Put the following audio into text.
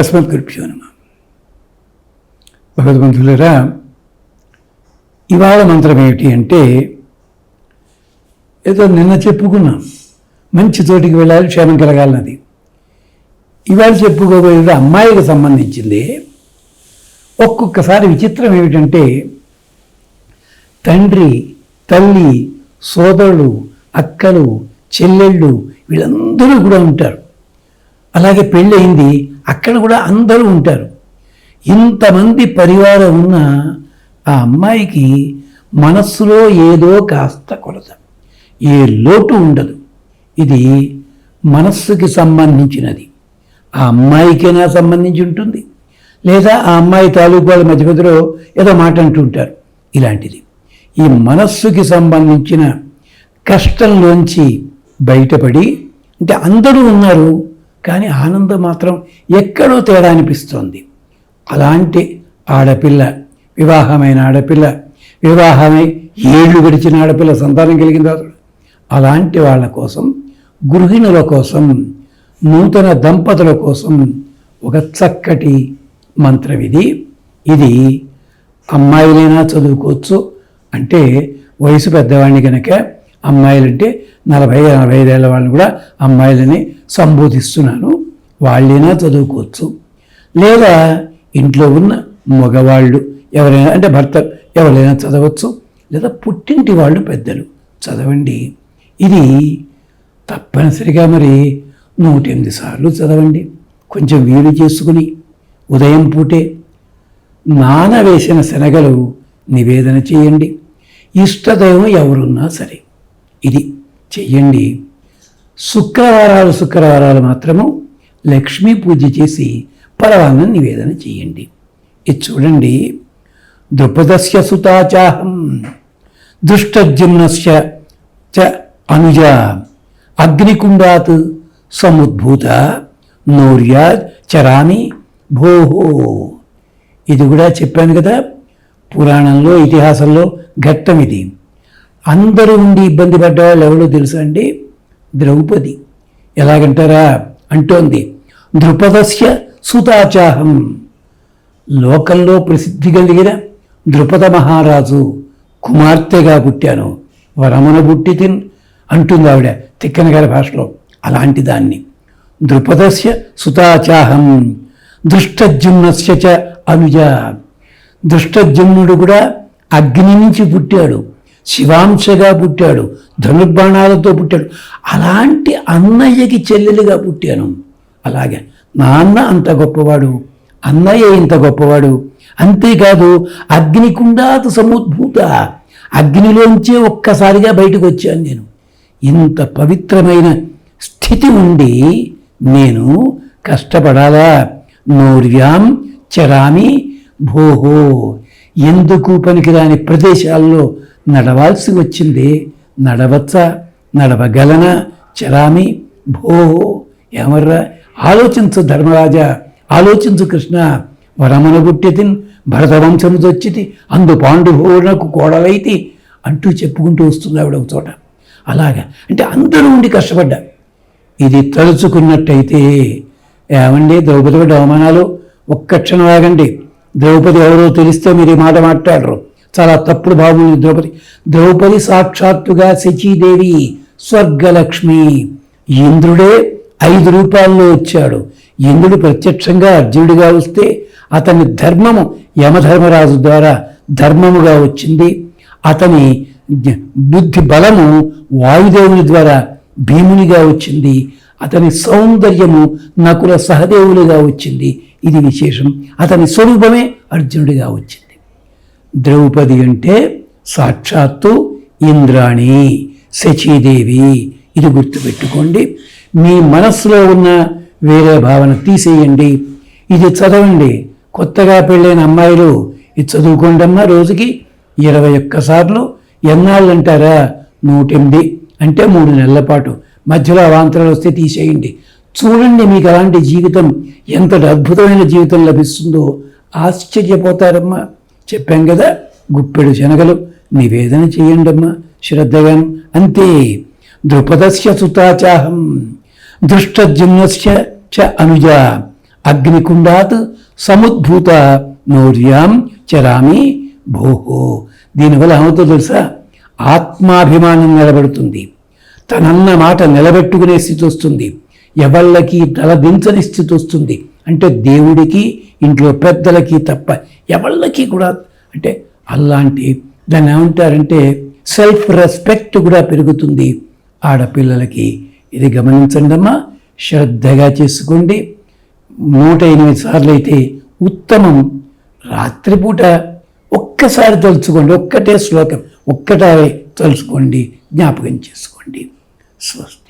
అస్మత్ నమ. భగవద్బంధులరా ఇవాళ మంత్రం ఏమిటి అంటే ఏదో నిన్న చెప్పుకున్నాం మంచి చోటికి వెళ్ళాలి క్షేమం కలగాలన్నది. ఇవాళ చెప్పుకోబోయేది అమ్మాయికి సంబంధించింది. ఒక్కొక్కసారి విచిత్రం ఏమిటంటే తండ్రి తల్లి సోదరులు అక్కలు చెల్లెళ్ళు వీళ్ళందరూ కూడా ఉంటారు. అలాగే పెళ్ళయింది అక్కడ కూడా అందరూ ఉంటారు. ఇంతమంది పరివారం ఉన్న ఆ అమ్మాయికి మనస్సులో ఏదో కాస్త కొలత. ఏ లోటు ఉండదు. ఇది మనస్సుకి సంబంధించినది. ఆ అమ్మాయికైనా సంబంధించి ఉంటుంది. లేదా ఆ అమ్మాయి తాలూకు వాళ్ళ మధ్య మధ్యలో ఏదో మాట అంటుంటారు ఇలాంటిది. ఈ మనస్సుకి సంబంధించిన కష్టంలోంచి బయటపడి అంటే అందరూ ఉన్నారు. కానీ ఆనందం మాత్రం ఎక్కడో తేడా అనిపిస్తోంది. అలాంటి ఆడపిల్ల వివాహమైన ఆడపిల్ల వివాహమై ఏళ్ళు గడిచిన ఆడపిల్ల సంతానం కలిగిన అలాంటి వాళ్ళ కోసం గృహిణుల కోసం నూతన దంపతుల కోసం ఒక చక్కటి మంత్రం ఇది ఇది అమ్మాయిలైనా చదువుకోవచ్చు. అంటే వయసు పెద్దవాడిని కనుక అమ్మాయిలంటే నలభై నలభై ఐదేళ్ళ వాళ్ళని కూడా అమ్మాయిలని సంబోధిస్తున్నాను. వాళ్ళైనా చదువుకోవచ్చు. లేదా ఇంట్లో ఉన్న మగవాళ్ళు ఎవరైనా అంటే భర్త ఎవరైనా చదవచ్చు. లేదా పుట్టింటి వాళ్ళు పెద్దలు చదవండి. ఇది తప్పనిసరిగా మరి నూట ఎనిమిది సార్లు చదవండి. కొంచెం వీలు చేసుకుని ఉదయం పూటే నానవేసిన శనగలు నివేదన చేయండి. ఇష్టదైవం ఎవరున్నా సరే. ఇది చెయ్యండి. శుక్రవారాలు శుక్రవారాలు మాత్రము లక్ష్మీ పూజ చేసి పరవాన్నం నివేదన చేయండి ఇది చూడండి. ద్రుపదస్య సుతాచాహం దుష్టజిమ్నస్య చ అనుజ అగ్నికుండాత్ సముద్భూత నౌర్యా చరామి భోహో. ఇది కూడా చెప్పాను కదా పురాణంలో ఇతిహాసంలో ఘట్టం ఇది. అందరూ ఉండి ఇబ్బంది పడ్డవాళ్ళు ఎవరో తెలుసా అండి? ద్రౌపది. ఎలాగంటారా? అంటోంది ద్రుపదస్య సుతాచాహం. లోకంలో ప్రసిద్ధి కలిగిన ద్రుపద మహారాజు కుమార్తెగా పుట్టాను. వరమున పుట్టి తిన్ అంటుంది ఆవిడ తిక్కన గారి భాషలో అలాంటి దాన్ని. ద్రుపదస్య సుతాచాహం దుష్టజుమ్నస్య చ అనుజ. దుష్టజుమ్నుడు కూడా అగ్ని నుంచి పుట్టాడు. శివాంశగా పుట్టాడు ధనుర్బాణాలతో పుట్టాడు. అలాంటి అన్నయ్యకి చెల్లెలుగా పుట్టాను. అలాగే నాన్న అంత గొప్పవాడు అన్నయ్య ఇంత గొప్పవాడు. అంతేకాదు అగ్నికుండాత సముద్భూత అగ్నిలోంచే ఒక్కసారిగా బయటకు వచ్చాను నేను. ఇంత పవిత్రమైన స్థితి ఉండి నేను కష్టపడాలా? నూర్యాం చరామి భోహో. ఎందుకు పనికిరాని ప్రదేశాల్లో నడవాల్సి వచ్చింది. నడవచ్చా నడవగలనా చరామి భో ఏమర్రా ఆలోచించు ధర్మరాజా ఆలోచించు కృష్ణ. వరమున పుట్టితిన్ భరతవంశము చొచ్చితి అందు పాండుభోనకు కోడలైతి అంటూ చెప్పుకుంటూ వస్తుంది ఆవిడ ఒక చోట. అలాగా అంటే అందరూ ఉండి కష్టపడ్డా. ఇది తలుచుకున్నట్టయితే ఏమండి ద్రౌపది అవమానాలు? ఒక్క క్షణం ఆగండి. ద్రౌపది ఎవరో తెలిస్తే మీరు ఈ మాట మాట్లాడరు. చాలా తప్పుడు బాగుంది ద్రౌపది. ద్రౌపది సాక్షాత్తుగా శచీదేవి స్వర్గలక్ష్మి. ఇంద్రుడే ఐదు రూపాల్లో వచ్చాడు ఇంద్రుడు ప్రత్యక్షంగా అర్జునుడిగా వస్తే అతని ధర్మము యమధర్మరాజు ద్వారా ధర్మముగా వచ్చింది. అతని బుద్ధి బలము వాయుదేవుని ద్వారా భీమునిగా వచ్చింది. అతని సౌందర్యము నకుల సహదేవులుగా వచ్చింది. ఇది విశేషం. అతని స్వరూపమే అర్జునుడిగా వచ్చింది. ద్రౌపది అంటే సాక్షాత్తు ఇంద్రాణి శచీదేవి. ఇది గుర్తుపెట్టుకోండి. మీ మనస్సులో ఉన్న వేరే భావన తీసేయండి. ఇది చదవండి. కొత్తగా పెళ్ళైన అమ్మాయిలు ఇది చదువుకోండమ్మా రోజుకి ఇరవై ఒక్కసార్లు ఎన్నాళ్ళు అంటారా నూటెనిమిది. అంటే మూడు నెలల పాటు. మధ్యలో అవాంతరాలు వస్తే తీసేయండి. చూడండి మీకు అలాంటి జీవితం ఎంత అద్భుతమైన జీవితం లభిస్తుందో. ఆశ్చర్యపోతారమ్మా. చెప్పాం కదా గుప్పెడు శనగలు నివేదన చేయండమ్మా శ్రద్ధగాను. అంతే. ద్రుపదస్య సుతాచాహం దృష్టజుమ్నస్య చ అనుజ అగ్నికుండాత్ సముద్భూత నౌర్యాం చరామి భోహో. దీనివల్ల ఏమవుతుందో తెలుసా? ఆత్మాభిమానం నిలబడుతుంది. తనన్న మాట నిలబెట్టుకునే స్థితి వస్తుంది. ఎవళ్ళకి తలదించని స్థితి వస్తుంది. అంటే దేవుడికి ఇంట్లో పెద్దలకి తప్ప ఎవళ్ళకి కూడా అంటే అలాంటి దాన్ని ఏమంటారంటే సెల్ఫ్ రెస్పెక్ట్ కూడా పెరుగుతుంది. ఆడపిల్లలకి ఇది గమనించండి అమ్మా శ్రద్ధగా చేసుకోండి. నూట ఎనిమిది సార్లు అయితే ఉత్తమం. రాత్రిపూట ఒక్కసారి తలుచుకోండి ఒక్కటే శ్లోకం ఒక్కటే తలుచుకోండి జ్ఞాపకం చేసుకోండి. స్వస్తి.